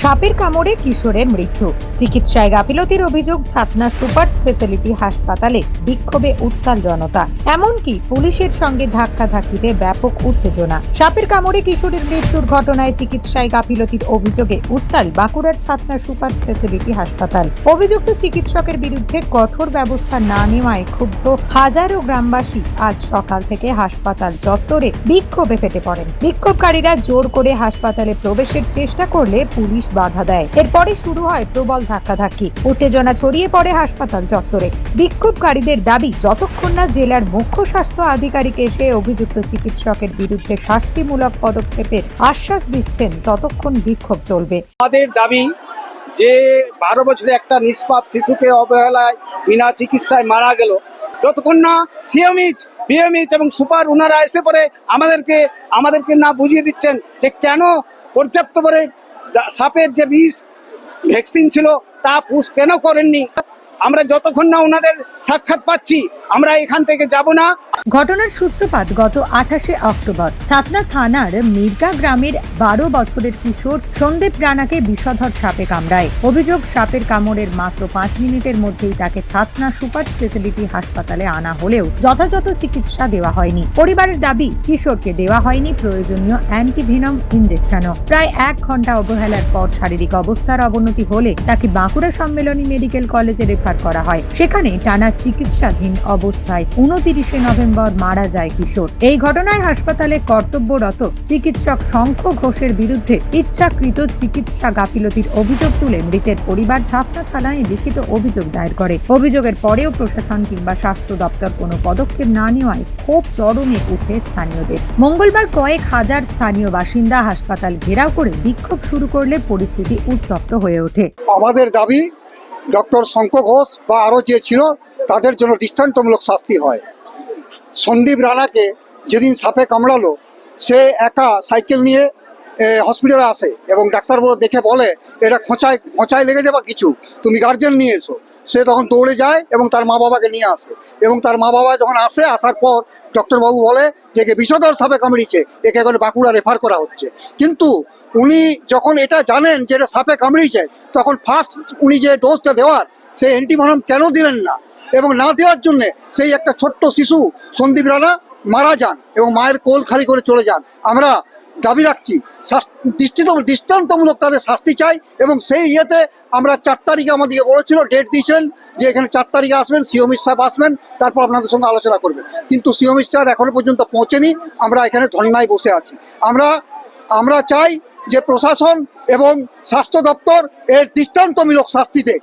সাপের কামড়ে কিশোরের মৃত্যু। চিকিৎসায় গাফিলতির অভিযোগ ছাতনা সুপার স্পেশালিটি হাসপাতালে বিক্ষোভে উত্তাল জনতা। এমনকি পুলিশের সঙ্গে ধাক্কাধাক্কিতে ব্যাপক উত্তেজনা। সাপের কামড়ে কিশোরের মৃত্যুর ঘটনায় চিকিৎসায় গাফিলতির অভিযোগে উত্তাল বাঁকুড়ার ছাতনা সুপার স্পেশালিটি হাসপাতাল। অভিযুক্ত চিকিৎসকের বিরুদ্ধে কঠোর ব্যবস্থা না নেওয়ায় ক্ষুব্ধ হাজারো গ্রামবাসী আজ সকাল থেকে হাসপাতাল চত্বরে বিক্ষোভে ফেটে পড়েন। বিক্ষোভকারীরা জোর করে হাসপাতালে প্রবেশের চেষ্টা করলে পুলিশ বাধা দেয়। এরপরে শুরু হয় প্রবল ধাক্কাধাক্কি। উত্তেজনা ছড়িয়ে পড়ে হাসপাতাল চত্বরে। বিক্ষোভকারীদের দাবি, যতক্ষণ না জেলার মুখ্য স্বাস্থ্য আধিকারিক এসে অভিযুক্ত চিকিৎসকের বিরুদ্ধে শাস্তিমূলক পদক্ষেপের আশ্বাস দিচ্ছেন, ততক্ষণ বিক্ষোভ চলবে। আমাদের দাবি যে বারো বছরের একটা নিষ্পাপ শিশুকে অবহেলায় বিনা চিকিৎসায় মারা গেল। যতক্ষণ না সিএমইচ বিএমইচ এবং সুপার ওনারা এসে পরে আমাদেরকে আমাদেরকে না বুঝিয়ে দিচ্ছেন যে কেন পর্যাপ্ত করে সাপের যে বিষ, ভ্যাকসিন ছিল, তা পুষ কেন করেননি? আমরা যতক্ষণ না ওনাদের সাক্ষাৎ পাচ্ছি, আমরা এখান থেকে যাব না। ঘটনার সূত্রপাত গত আঠাশে অক্টোবর। ছাতনা থানার মির্গা গ্রামের বারো বছরের কিশোর সন্দীপ রানাকে বিষধর সাপে কামড়ায়। অভিযোগ, সাপের কামড়ের মাত্র পাঁচ মিনিটের মধ্যেই তাকে ছাতনা সুপার স্পেশালিটি হাসপাতালে আনা হলেও যথাযথ চিকিৎসা দেওয়া হয়নি। পরিবারের দাবি, কিশোরকে দেওয়া হয়নি প্রয়োজনীয় অ্যান্টিভিনম ইনজেকশনও। প্রায় এক ঘণ্টা অবহেলার পর শারীরিক অবস্থার অবনতি হলে তাকে বাঁকুড়া সম্মেলনী মেডিকেল কলেজে রেফার করা হয়। সেখানে টানা চিকিৎসাধীন অবস্থায় উনতিরিশে নভেম্বর মারা যায় কিশোর। এই ঘটনায় হাসপাতালে কর্তব্যরত চিকিৎসক শঙ্খ ঘোষের বিরুদ্ধে ইচ্ছাকৃত চিকিৎসা গাফিলতির অভিযোগ তুলে মৃতের পরিবার ছাতনা থানায় লিখিত অভিযোগ দায়ের করে। অভিযোগের পরেও প্রশাসন কিংবা স্বাস্থ্য দপ্তর কোনো পদক্ষেপ না নেওয়ায় ক্ষোভ চরমে উঠে স্থানীয়দের। মঙ্গলবার কয়েক হাজার স্থানীয় বাসিন্দা হাসপাতাল ঘেরাও করে বিক্ষোভ শুরু করলে পরিস্থিতি উত্তপ্ত হয়ে ওঠে। আমাদের দাবি ডক্টর শঙ্খ ঘোষ বা আরও যে ছিল, তাদের জন্য দৃষ্টান্তমূলক শাস্তি হয়। সন্দীপ রানাকে যেদিন সাপে কামড়ালো, সে একা সাইকেল নিয়ে হসপিটালে আসে এবং ডাক্তারবাবু দেখে বলে, এটা খোঁচায় খোঁচায় লেগেছে বা কিছু? তুমি গার্জেন নিয়ে এসো। সে তখন দৌড়ে যায় এবং তার মা বাবাকে নিয়ে আসে এবং তার মা বাবা যখন আসে, আসার পর ডক্টরবাবু বলে যে, একে বিষধর সাপে কামড়িয়েছে, একে এখন বাঁকুড়া রেফার করা হচ্ছে। কিন্তু উনি যখন এটা জানেন যে এটা সাপে কামড়িয়েছে, তখন ফার্স্ট উনি যে ডোজটা দেওয়ার সেই অ্যান্টিভেনম কেন দিলেন না? এবং না দেওয়ার জন্যে সেই একটা ছোট্ট শিশু সন্দীপ রানা মারা যান এবং মায়ের কোল খালি করে চলে যান। আমরা দাবি রাখছি দৃষ্টান্তমূলক তাদের শাস্তি চাই এবং সেই ইয়েতে আমরা চার তারিখে আমাদেরকে বলেছিল, ডেট দিয়েছিলেন যে এখানে চার তারিখে আসবেন সিওমির সাহেব আসবেন, তারপর আপনাদের সঙ্গে আলোচনা করবেন। কিন্তু সিওমির সাহেব এখনও পর্যন্ত পৌঁছেনি, আমরা এখানে ধর্নায় বসে আছি। আমরা আমরা চাই যে প্রশাসন এবং স্বাস্থ্য দপ্তর এর দৃষ্টান্তমূলক শাস্তি দেখ।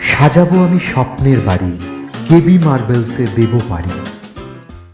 সাজাবো আমি স্বপ্নের বাড়ি কেবি মার্বেলসে দেবো বাড়ি।